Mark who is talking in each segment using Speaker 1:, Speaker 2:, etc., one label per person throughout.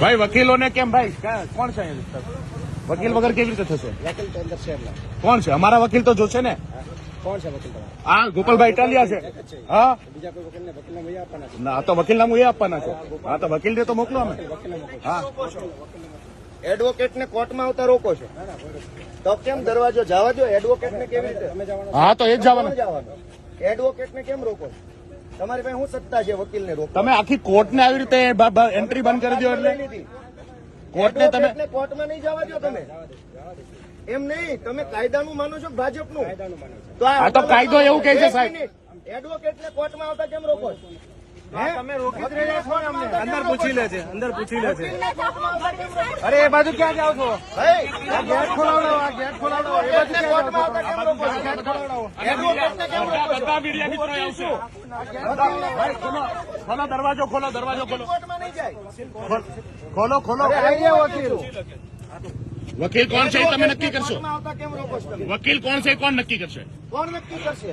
Speaker 1: ભાઈ વકીલોને કેમ ભાઈ? કોણ છે વકીલ વગર કેવી રીતે થશે?
Speaker 2: વકીલ તો અંદર છે
Speaker 1: કોણ છે? અમારા વકીલ તો જોશે ને?
Speaker 2: કોણ છે વકીલ તમારા?
Speaker 1: ગોપાલભાઈ ઇટાલિયા છે. હા
Speaker 2: બીજા કોઈ વકીલને વકીલના વહી આપવાના છે?
Speaker 1: ના તો વકીલ નામ એ આપવાના છે. હા તો વકીલને તો મોકલો અમે. હા.
Speaker 3: એડવોકેટ ને કોર્ટમાં આવતા રોકો છો. તો કેમ દરવાજો જવા દો એડવોકેટ ને કેવી રીતે?
Speaker 1: હા તો એ જ જવાના?
Speaker 3: કોણ જવાનું એડવોકેટ ને કેમ રોકો તમારી પાસે શું સત્તા છે વકીલ ને રોકો
Speaker 1: તમે આખી કોર્ટને આવી રીતે એન્ટ્રી બંધ કરી દો એટલે? કોર્ટને તમે
Speaker 3: એડવોકેટને કોર્ટમાં નહીં જવા દો તમે. એમ નહીં તમે કાયદાનું માનો છો કે ભાજપનું? તો
Speaker 1: આ તો કાયદો એવું કહે છે, સાહેબ.
Speaker 3: એડવોકેટ ને કોર્ટમાં આવતા કેમ રોકો છો? હે? તમે રોકી જ રહ્યા છો ને અમને.
Speaker 1: અંદર પૂછી લે છે. અંદર પૂછી લે છે? અરે એ બાજુ ક્યાં જાવ છો? ગેટ ખોલાવડો આ ગેટ ખોલાવડો એ બાજુ
Speaker 3: એડવોકેટને કોર્ટમાં આવતા કેમ રોકો છો? એડવોકેટને કેમ રોકો છો?
Speaker 1: બધા મીડિયા મિત્રો આવશે ભાઈ ખોલો. ખોલો દરવાજો ખોલો દરવાજો ખોલો. ખોલ- ખોલો
Speaker 3: વકીલ.
Speaker 1: વકીલ કોણ છે તમે નક્કી કરશો? વકીલ કોણ છે કોણ નક્કી કરશે?
Speaker 3: કોણ નક્કી કરશે?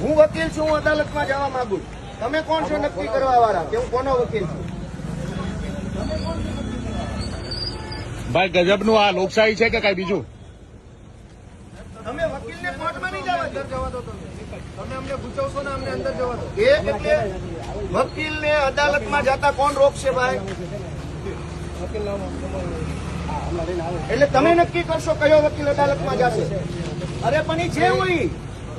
Speaker 3: હું વકીલ છું હું અદાલતમાં જવા માંગુ છું. તમે કોણ છો નક્કી કરવા વાળા? કે હું કોનો વકીલ છું?
Speaker 1: ભાઈ ગજબનું આ લોકશાહી છે કે કઈ બીજું?
Speaker 3: તમે વકીલને કોર્ટમાં નહીં જવા અંદર જવા દો તમે. તમે અમને ગુચવશો ને અમને અંદર જવા દો. એ એટલે વકીલને અદાલતમાં જતા કોણ રોકશે ભાઈ? એટલે તમે નક્કી કરશો કયો વકીલ અદાલતમાં જશે? અરે પણ એ છે હોય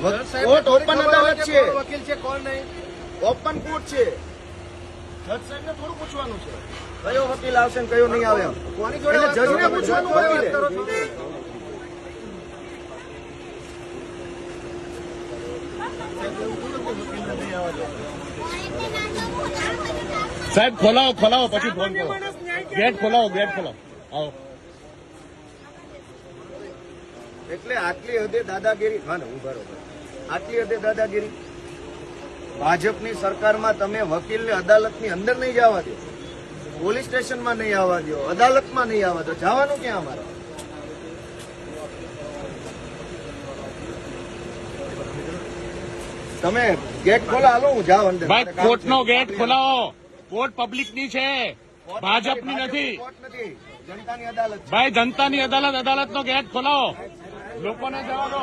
Speaker 3: કોર્ટ ઓપન અદાલત છે?
Speaker 2: વકીલ છે કોણ નહીં?
Speaker 3: ઓપન કોર્ટ છે. જજ સાહેબ ને થોડું પૂછવાનું છે. કયો વકીલ આવશે ને કયો નહીં આવે.
Speaker 2: કોની જોડે
Speaker 3: જજને પૂછવાનું વકીલે.
Speaker 1: સાહેબ ખોલાવો ખોલાવો પછી ફોન કરો. ગેટ ખોલાવો ગેટ ખોલાવો. આવો.
Speaker 3: એટલે આટલી હદે દાદાગીરી હા ને હું બરોબર આટલી હદે દાદાગીરી. ભાજપની સરકારમાં તમે વકીલને અદાલતની અંદર નહીં જવા દો. પોલીસ સ્ટેશનમાં નહીં આવવા દો. અદાલતમાં નહીં આવવા દો. જવાનું ક્યાં અમારે? તમે ગેટ ખોલો હાલો હું જાઉં અંદર.
Speaker 1: ભાઈ કોર્ટનો ગેટ ખોલાવો. કોર્ટ પબ્લિકની છે. ભાજપની નથી.
Speaker 3: નથી. જનતાની અદાલત
Speaker 1: ભાઈ જનતાની અદાલત અદાલતનો ગેટ ખોલાવો. લોકોને જવા દો.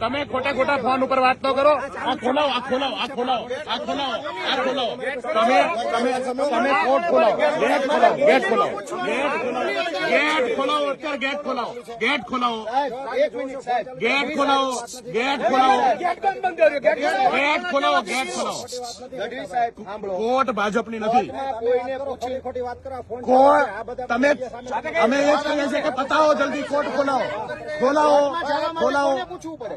Speaker 1: તમે ખોટા ખોટા ફોન ઉપર વાત તો કરો. આ ખોલાવો આ ખોલાવો આ ખોલાવો આ ખોલાવો આ ખોલાવો. તમે તમે તમે કોર્ટ ખોલાવો. ગેટ ખોલાવો ગેટ ખોલાવો. ગેટ ખોલાવો ગેટ ખોલાવો અત્યારે ગેટ ખોલાવો. ગેટ ખોલાવો.
Speaker 3: સાહેબ એક મિનિટ સાહેબ
Speaker 1: ગેટ ખોલાવો ગેટ ખોલાવો.
Speaker 2: ગેટ બંધ બંધ કર્યો ગેટ
Speaker 1: ગેટ ખોલાવો ગેટ ખોલાવો.
Speaker 3: ગઢવી સાહેબ સાંભળો
Speaker 1: કોર્ટ ભાજપની નથી.
Speaker 3: કોઈને પૂછ્યું
Speaker 2: ખોટી ખોટી વાત કરો ફોન
Speaker 1: કોર્ટ તમે, અમે એ જ કહીએ છીએ કે પતાવો જલ્દી કોર્ટ ખોલાવો. ખોલાવો ખોલાવો.
Speaker 3: કોને પૂછવું પડે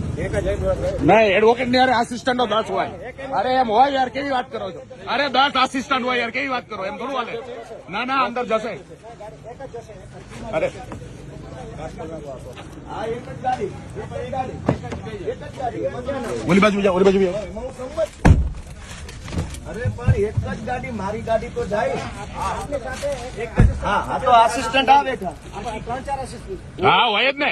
Speaker 1: નહીં એડવોકેટની અરે આસિસ્ટન્ટો દસ હોય. અરે એમ હોય યાર કેવી વાત કરો છો? અરે દસ આસિસ્ટન્ટ હોય યાર કેવી વાત કરો? એમ થોડું હાલે. ના ના અંદર જશે. અરે.
Speaker 3: આ એક જ ગાડી એક જ ગાડી એક જ ગાડી એમાં ક્યાં ના?
Speaker 1: ઓલી બાજુ જાઓ ઓલી બાજુ.
Speaker 3: અરે પણ એક જ ગાડી મારી ગાડી તો જાય. હા હા તો આસિસ્ટન્ટ આવે
Speaker 2: ત્રણ ચાર assistant.
Speaker 1: હા હોય જ ને.